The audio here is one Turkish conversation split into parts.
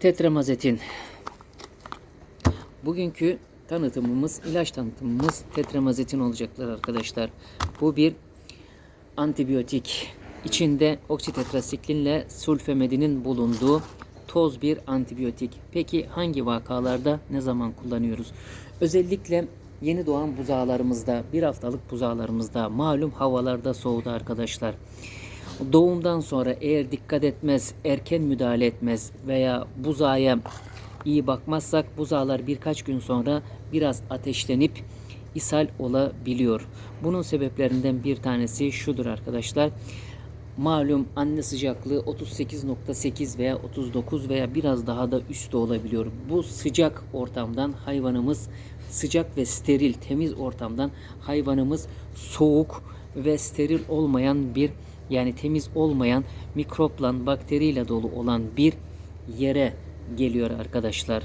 Tetramazetin. Bugünkü tanıtımımız, ilaç tanıtımımız tetramazetin olacaklar arkadaşlar. Bu bir antibiyotik. İçinde oksitetrasiklinle sulfamidinin bulunduğu toz bir antibiyotik. Peki hangi vakalarda ne zaman kullanıyoruz? Özellikle yeni doğan buzağlarımızda, bir haftalık buzağlarımızda malum havalarda soğudu arkadaşlar. Doğumdan sonra eğer dikkat etmez, erken müdahale etmez veya buzağa iyi bakmazsak buzağlar birkaç gün sonra biraz ateşlenip ishal olabiliyor. Bunun sebeplerinden bir tanesi şudur arkadaşlar. Malum anne sıcaklığı 38.8 veya 39 veya biraz daha da üstte olabiliyor. Bu sıcak ortamdan hayvanımız sıcak ve steril temiz ortamdan hayvanımız soğuk ve steril olmayan bir yani temiz olmayan mikropla bakteriyle dolu olan bir yere geliyor arkadaşlar.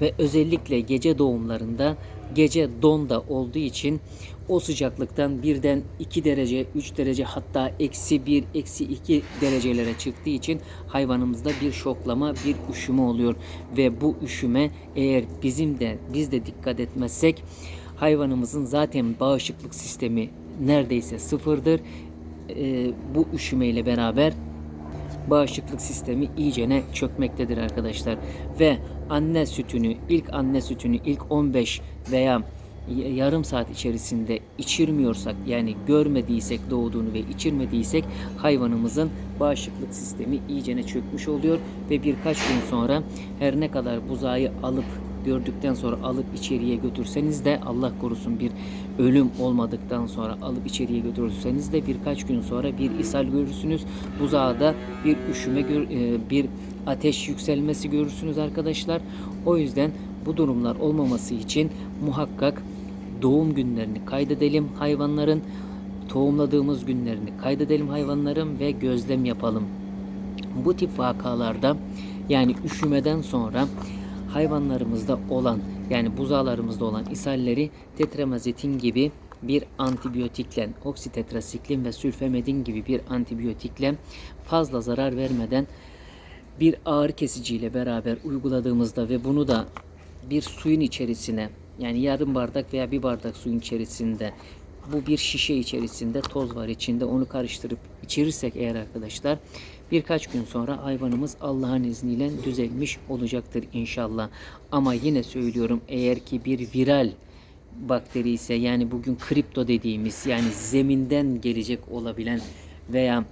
Ve özellikle gece doğumlarında gece donda olduğu için o sıcaklıktan birden 2 derece, 3 derece hatta eksi 1, eksi 2 derecelere çıktığı için hayvanımızda bir şoklama, bir üşüme oluyor. Ve bu üşüme eğer bizim de biz de dikkat etmezsek hayvanımızın zaten bağışıklık sistemi neredeyse sıfırdır. Ee, bu üşümeyle beraber bağışıklık sistemi iyicene çökmektedir arkadaşlar. Ve anne sütünü, ilk anne sütünü ilk 15 veya yarım saat içerisinde içirmiyorsak yani görmediysek doğduğunu ve içirmediysek hayvanımızın bağışıklık sistemi iyicene çökmüş oluyor ve birkaç gün sonra her ne kadar buzağı alıp gördükten sonra alıp içeriye götürseniz de Allah korusun bir ölüm olmadıktan sonra alıp içeriye götürürseniz de birkaç gün sonra bir ishal görürsünüz. Buzağda bir üşüme, e, bir ateş yükselmesi görürsünüz arkadaşlar. O yüzden bu durumlar olmaması için muhakkak doğum günlerini kaydedelim hayvanların. Tohumladığımız günlerini kaydedelim hayvanların ve gözlem yapalım. Bu tip vakalarda yani üşümeden sonra hayvanlarımızda olan yani buzağlarımızda olan ishalleri tetramazetin gibi bir antibiyotikle, oksitetrasiklin ve sülfamidin gibi bir antibiyotikle fazla zarar vermeden bir ağrı kesiciyle beraber uyguladığımızda ve bunu da bir suyun içerisine yani yarım bardak veya bir bardak suyun içerisinde bu bir şişe içerisinde toz var içinde onu karıştırıp içirirsek eğer arkadaşlar birkaç gün sonra hayvanımız Allah'ın izniyle düzelmiş olacaktır inşallah. Ama yine söylüyorum eğer ki bir viral bakteri ise yani bugün kripto dediğimiz yani zeminden gelecek olabilen veya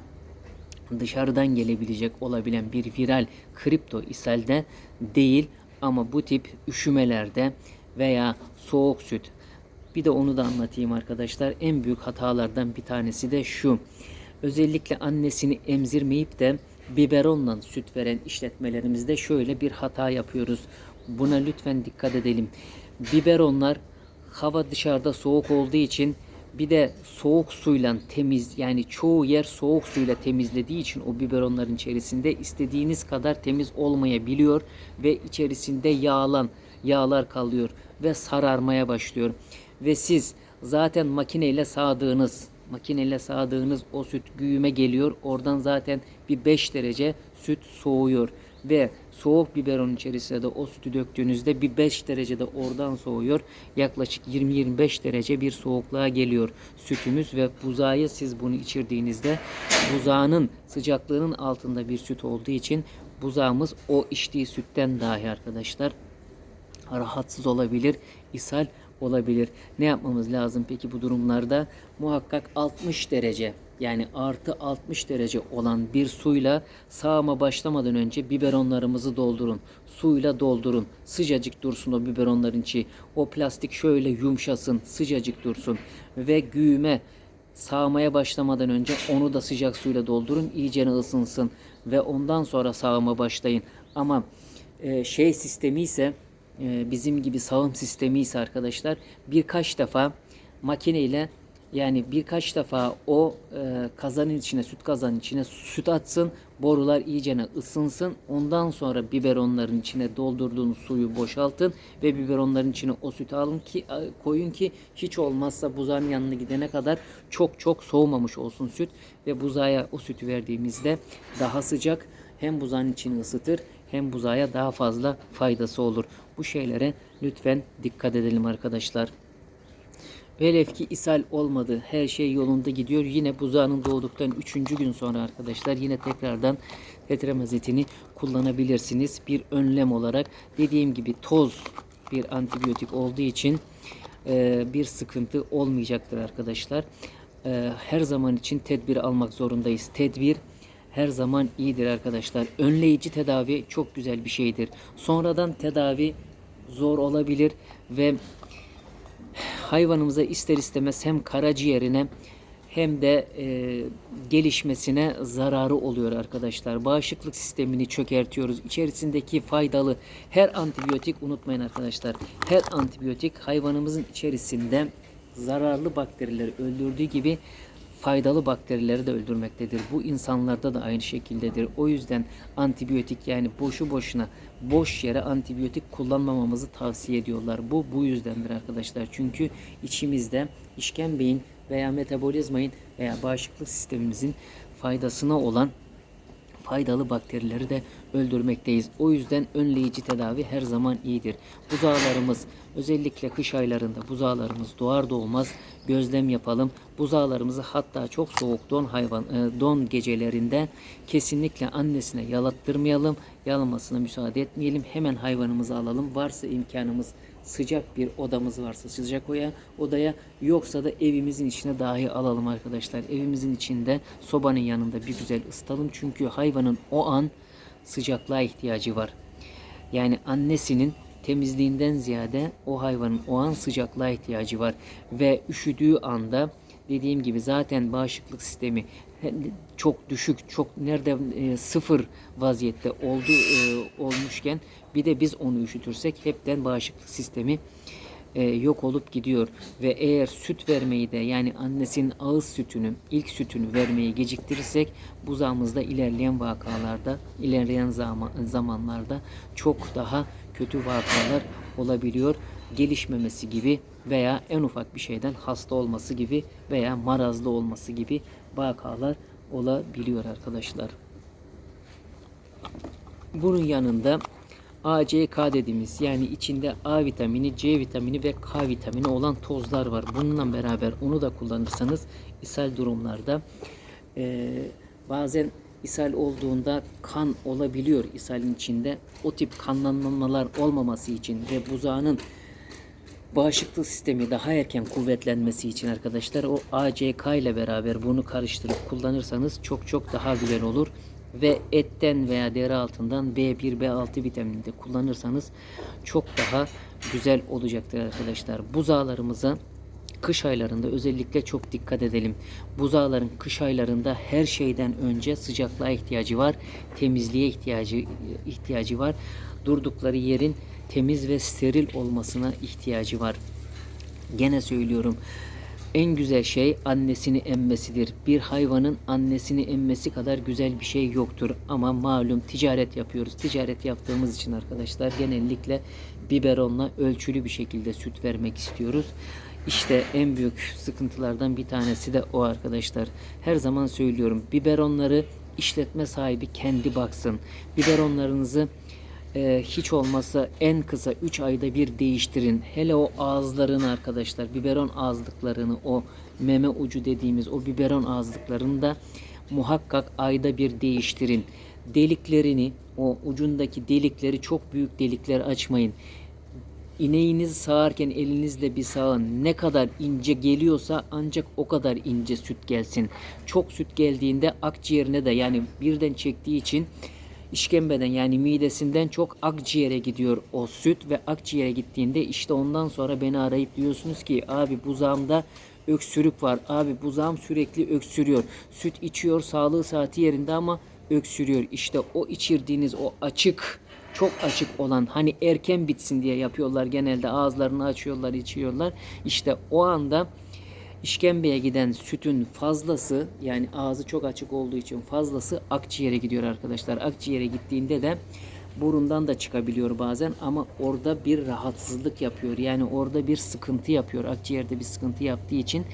dışarıdan gelebilecek olabilen bir viral kripto ishalde değil ama bu tip üşümelerde veya soğuk süt bir de onu da anlatayım arkadaşlar. En büyük hatalardan bir tanesi de şu. Özellikle annesini emzirmeyip de biberonla süt veren işletmelerimizde şöyle bir hata yapıyoruz. Buna lütfen dikkat edelim. Biberonlar hava dışarıda soğuk olduğu için bir de soğuk suyla temiz yani çoğu yer soğuk suyla temizlediği için o biberonların içerisinde istediğiniz kadar temiz olmayabiliyor ve içerisinde yağlan yağlar kalıyor ve sararmaya başlıyor. Ve siz zaten makineyle sağdığınız makineyle sağdığınız o süt güğüme geliyor. Oradan zaten bir 5 derece süt soğuyor ve soğuk biberonun içerisine de o sütü döktüğünüzde bir 5 derecede oradan soğuyor. Yaklaşık 20-25 derece bir soğukluğa geliyor sütümüz ve buzağı siz bunu içirdiğinizde buzağının sıcaklığının altında bir süt olduğu için buzağımız o içtiği sütten dahi arkadaşlar rahatsız olabilir, ishal olabilir. Ne yapmamız lazım peki bu durumlarda? Muhakkak 60 derece yani artı 60 derece olan bir suyla sağıma başlamadan önce biberonlarımızı doldurun. Suyla doldurun. Sıcacık dursun o biberonların içi. O plastik şöyle yumuşasın, sıcacık dursun. Ve güğüme sağmaya başlamadan önce onu da sıcak suyla doldurun. İyicene ısınsın ve ondan sonra sağıma başlayın. Ama e, şey sistemi ise bizim gibi sağım sistemi ise arkadaşlar birkaç defa makineyle yani birkaç defa o e, kazanın içine süt kazanın içine süt atsın borular iyicene ısınsın ondan sonra biberonların içine doldurduğunuz suyu boşaltın ve biberonların içine o sütü alın ki koyun ki hiç olmazsa buzağın yanına gidene kadar çok çok soğumamış olsun süt ve buzağa o sütü verdiğimizde daha sıcak hem buzağın içini ısıtır hem buzağa daha fazla faydası olur. Bu şeylere lütfen dikkat edelim arkadaşlar. Velev ki ishal olmadı. Her şey yolunda gidiyor. Yine buzağının doğduktan 3. gün sonra arkadaşlar yine tekrardan tetramazetini kullanabilirsiniz. Bir önlem olarak dediğim gibi toz bir antibiyotik olduğu için e, bir sıkıntı olmayacaktır arkadaşlar. E, her zaman için tedbir almak zorundayız. Tedbir her zaman iyidir arkadaşlar. Önleyici tedavi çok güzel bir şeydir. Sonradan tedavi zor olabilir ve hayvanımıza ister istemez hem karaciğerine hem de e, gelişmesine zararı oluyor arkadaşlar. Bağışıklık sistemini çökertiyoruz. İçerisindeki faydalı her antibiyotik unutmayın arkadaşlar. Her antibiyotik hayvanımızın içerisinde zararlı bakterileri öldürdüğü gibi faydalı bakterileri de öldürmektedir. Bu insanlarda da aynı şekildedir. O yüzden antibiyotik yani boşu boşuna boş yere antibiyotik kullanmamamızı tavsiye ediyorlar. Bu bu yüzdendir arkadaşlar. Çünkü içimizde işkembeyin veya metabolizmayın veya bağışıklık sistemimizin faydasına olan faydalı bakterileri de öldürmekteyiz. O yüzden önleyici tedavi her zaman iyidir. Buzağlarımız özellikle kış aylarında buzağlarımız doğar doğmaz gözlem yapalım. Buzağlarımızı hatta çok soğuk don hayvan e, don gecelerinde kesinlikle annesine yalattırmayalım. Yalamasına müsaade etmeyelim. Hemen hayvanımızı alalım. Varsa imkanımız sıcak bir odamız varsa sıcak oya, odaya yoksa da evimizin içine dahi alalım arkadaşlar. Evimizin içinde sobanın yanında bir güzel ısıtalım. Çünkü hayvanın o an sıcaklığa ihtiyacı var. Yani annesinin temizliğinden ziyade o hayvanın o an sıcaklığa ihtiyacı var. Ve üşüdüğü anda dediğim gibi zaten bağışıklık sistemi çok düşük, çok nerede e, sıfır vaziyette oldu e, olmuşken bir de biz onu üşütürsek hepten bağışıklık sistemi e, yok olup gidiyor ve eğer süt vermeyi de yani annesinin ağız sütünü ilk sütünü vermeyi geciktirirsek buzağımızda ilerleyen vakalarda ilerleyen zaman, zamanlarda çok daha kötü vakalar olabiliyor gelişmemesi gibi veya en ufak bir şeyden hasta olması gibi veya marazlı olması gibi vakalar olabiliyor arkadaşlar. Bunun yanında ACK dediğimiz yani içinde A vitamini, C vitamini ve K vitamini olan tozlar var. Bununla beraber onu da kullanırsanız ishal durumlarda e, bazen ishal olduğunda kan olabiliyor ishalin içinde. O tip kanlanmalar olmaması için ve buzağının bağışıklık sistemi daha erken kuvvetlenmesi için arkadaşlar o ACK ile beraber bunu karıştırıp kullanırsanız çok çok daha güzel olur. Ve etten veya deri altından B1, B6 vitamini de kullanırsanız çok daha güzel olacaktır arkadaşlar. Buzağlarımıza kış aylarında özellikle çok dikkat edelim. Buzağların kış aylarında her şeyden önce sıcaklığa ihtiyacı var. Temizliğe ihtiyacı ihtiyacı var. Durdukları yerin temiz ve steril olmasına ihtiyacı var. Gene söylüyorum. En güzel şey annesini emmesidir. Bir hayvanın annesini emmesi kadar güzel bir şey yoktur. Ama malum ticaret yapıyoruz. Ticaret yaptığımız için arkadaşlar genellikle biberonla ölçülü bir şekilde süt vermek istiyoruz. İşte en büyük sıkıntılardan bir tanesi de o arkadaşlar. Her zaman söylüyorum. Biberonları işletme sahibi kendi baksın. Biberonlarınızı e, hiç olmazsa en kısa 3 ayda bir değiştirin. Hele o ağızlarını arkadaşlar biberon ağızlıklarını o meme ucu dediğimiz o biberon ağızlıklarını da muhakkak ayda bir değiştirin. Deliklerini o ucundaki delikleri çok büyük delikler açmayın. İneğinizi sağarken elinizle bir sağın. Ne kadar ince geliyorsa ancak o kadar ince süt gelsin. Çok süt geldiğinde akciğerine de yani birden çektiği için işkembeden yani midesinden çok akciğere gidiyor o süt ve akciğere gittiğinde işte ondan sonra beni arayıp diyorsunuz ki abi buzağımda öksürük var. Abi buzağım sürekli öksürüyor. Süt içiyor sağlığı saati yerinde ama öksürüyor. İşte o içirdiğiniz o açık çok açık olan hani erken bitsin diye yapıyorlar genelde ağızlarını açıyorlar içiyorlar. İşte o anda işkembeye giden sütün fazlası yani ağzı çok açık olduğu için fazlası akciğere gidiyor arkadaşlar. Akciğere gittiğinde de burundan da çıkabiliyor bazen ama orada bir rahatsızlık yapıyor. Yani orada bir sıkıntı yapıyor. Akciğerde bir sıkıntı yaptığı için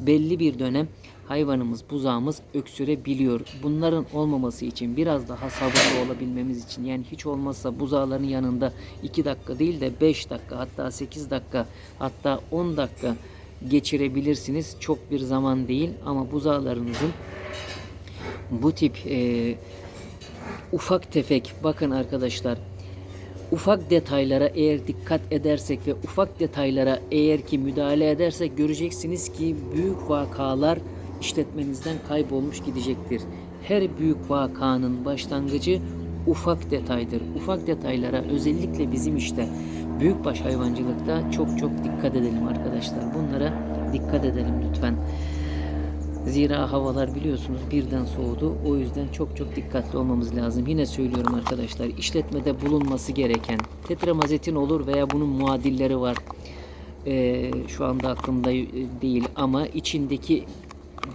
belli bir dönem hayvanımız, buzağımız öksürebiliyor. Bunların olmaması için biraz daha sabırlı olabilmemiz için yani hiç olmazsa buzağların yanında 2 dakika değil de 5 dakika hatta 8 dakika hatta 10 dakika geçirebilirsiniz. Çok bir zaman değil ama buzağlarınızın bu tip e, ufak tefek bakın arkadaşlar ufak detaylara eğer dikkat edersek ve ufak detaylara eğer ki müdahale edersek göreceksiniz ki büyük vakalar işletmenizden kaybolmuş gidecektir. Her büyük vakanın başlangıcı ufak detaydır. Ufak detaylara özellikle bizim işte büyükbaş hayvancılıkta çok çok dikkat edelim arkadaşlar. Bunlara dikkat edelim lütfen. Zira havalar biliyorsunuz birden soğudu. O yüzden çok çok dikkatli olmamız lazım. Yine söylüyorum arkadaşlar işletmede bulunması gereken tetramazetin olur veya bunun muadilleri var. Ee, şu anda aklımda e, değil ama içindeki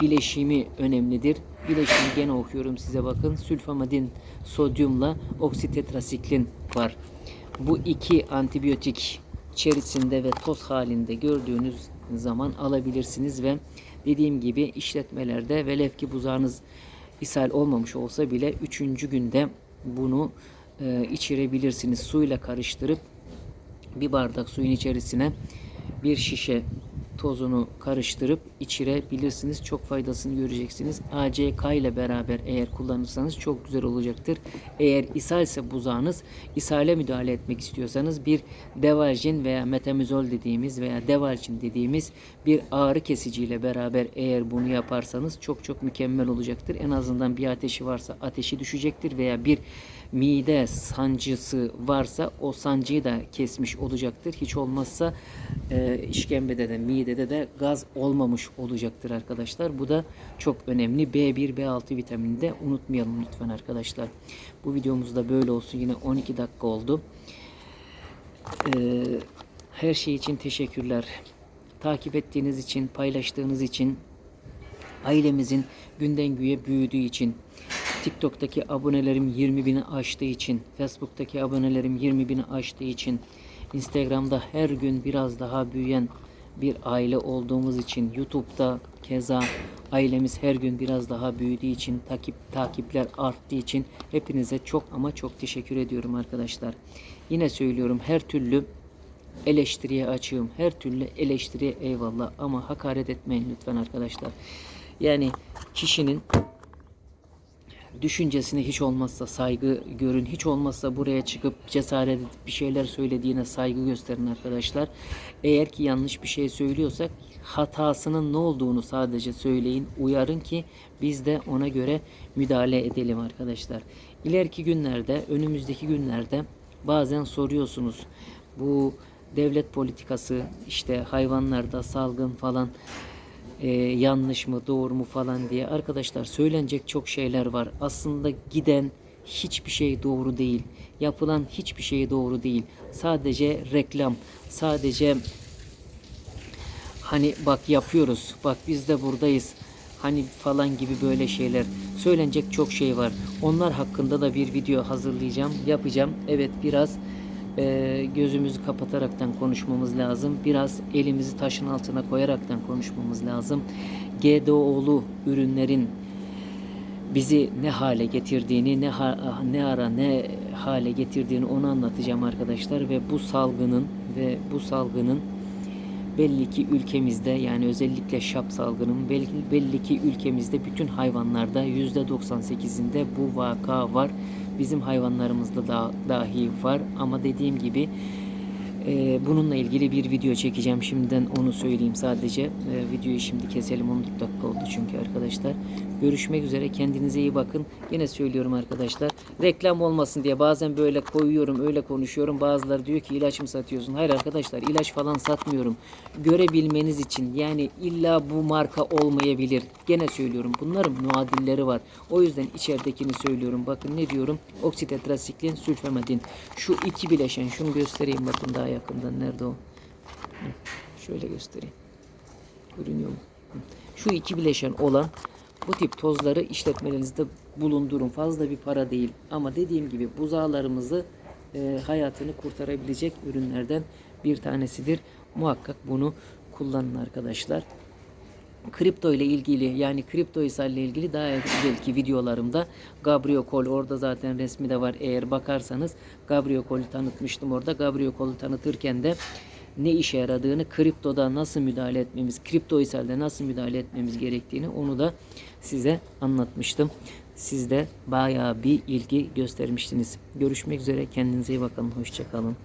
bileşimi önemlidir. Bileşimi gene okuyorum size bakın. Sülfamadin sodyumla oksitetrasiklin var. Bu iki antibiyotik içerisinde ve toz halinde gördüğünüz zaman alabilirsiniz ve dediğim gibi işletmelerde velev ki buzağınız ishal olmamış olsa bile 3. günde bunu e, içirebilirsiniz. Suyla karıştırıp bir bardak suyun içerisine bir şişe tozunu karıştırıp içirebilirsiniz. Çok faydasını göreceksiniz. ACK ile beraber eğer kullanırsanız çok güzel olacaktır. Eğer ishalse buzağınız, ishale müdahale etmek istiyorsanız bir devalcin veya metamizol dediğimiz veya devalcin dediğimiz bir ağrı kesici ile beraber eğer bunu yaparsanız çok çok mükemmel olacaktır. En azından bir ateşi varsa ateşi düşecektir veya bir mide sancısı varsa o sancıyı da kesmiş olacaktır. Hiç olmazsa e, işkembede de midede de gaz olmamış olacaktır arkadaşlar. Bu da çok önemli. B1, B6 vitamini de unutmayalım lütfen arkadaşlar. Bu videomuz da böyle olsun. Yine 12 dakika oldu. E, her şey için teşekkürler. Takip ettiğiniz için, paylaştığınız için, ailemizin günden güye büyüdüğü için, TikTok'taki abonelerim 20 bini aştığı için, Facebook'taki abonelerim 20 bini aştığı için, Instagram'da her gün biraz daha büyüyen bir aile olduğumuz için, YouTube'da keza ailemiz her gün biraz daha büyüdüğü için, takip takipler arttığı için hepinize çok ama çok teşekkür ediyorum arkadaşlar. Yine söylüyorum her türlü eleştiriye açığım. Her türlü eleştiriye eyvallah ama hakaret etmeyin lütfen arkadaşlar. Yani kişinin düşüncesine hiç olmazsa saygı görün. Hiç olmazsa buraya çıkıp cesaret edip bir şeyler söylediğine saygı gösterin arkadaşlar. Eğer ki yanlış bir şey söylüyorsak hatasının ne olduğunu sadece söyleyin, uyarın ki biz de ona göre müdahale edelim arkadaşlar. İleriki günlerde, önümüzdeki günlerde bazen soruyorsunuz. Bu devlet politikası işte hayvanlarda salgın falan e, yanlış mı doğru mu falan diye arkadaşlar söylenecek çok şeyler var. Aslında giden hiçbir şey doğru değil. Yapılan hiçbir şey doğru değil. Sadece reklam, sadece hani bak yapıyoruz, bak biz de buradayız. Hani falan gibi böyle şeyler. Söylenecek çok şey var. Onlar hakkında da bir video hazırlayacağım, yapacağım. Evet biraz e, gözümüzü kapataraktan konuşmamız lazım. Biraz elimizi taşın altına koyaraktan konuşmamız lazım. GDO'lu ürünlerin bizi ne hale getirdiğini, ne ha, ne ara ne hale getirdiğini onu anlatacağım arkadaşlar ve bu salgının ve bu salgının belli ki ülkemizde yani özellikle şap salgının belli, belli ki ülkemizde bütün hayvanlarda %98'inde bu vaka var. Bizim hayvanlarımızda da dahi var ama dediğim gibi e, bununla ilgili bir video çekeceğim. Şimdiden onu söyleyeyim sadece. E, videoyu şimdi keselim. 14 dakika oldu çünkü arkadaşlar. Görüşmek üzere. Kendinize iyi bakın. Yine söylüyorum arkadaşlar. Reklam olmasın diye bazen böyle koyuyorum, öyle konuşuyorum. Bazıları diyor ki ilaç mı satıyorsun? Hayır arkadaşlar ilaç falan satmıyorum. Görebilmeniz için yani illa bu marka olmayabilir. Gene söylüyorum. Bunların muadilleri var. O yüzden içeridekini söylüyorum. Bakın ne diyorum? Oksitetrasiklin, sülfamidin. Şu iki bileşen. Şunu göstereyim bakın daha yakından. Nerede o? Şöyle göstereyim. Görünüyor mu? Şu iki bileşen olan bu tip tozları işletmelerinizde bulundurun. Fazla bir para değil. Ama dediğim gibi buzağlarımızı e, hayatını kurtarabilecek ürünlerden bir tanesidir. Muhakkak bunu kullanın arkadaşlar. kripto ile ilgili yani kripto ile ilgili daha evvelki videolarımda Gabriel Cole orada zaten resmi de var eğer bakarsanız Gabriel Cole'u tanıtmıştım orada. Gabriel Cole'u tanıtırken de ne işe yaradığını, kriptoda nasıl müdahale etmemiz, kripto hisselerde nasıl müdahale etmemiz gerektiğini onu da size anlatmıştım. Siz de bayağı bir ilgi göstermiştiniz. Görüşmek üzere. Kendinize iyi bakın. Hoşçakalın.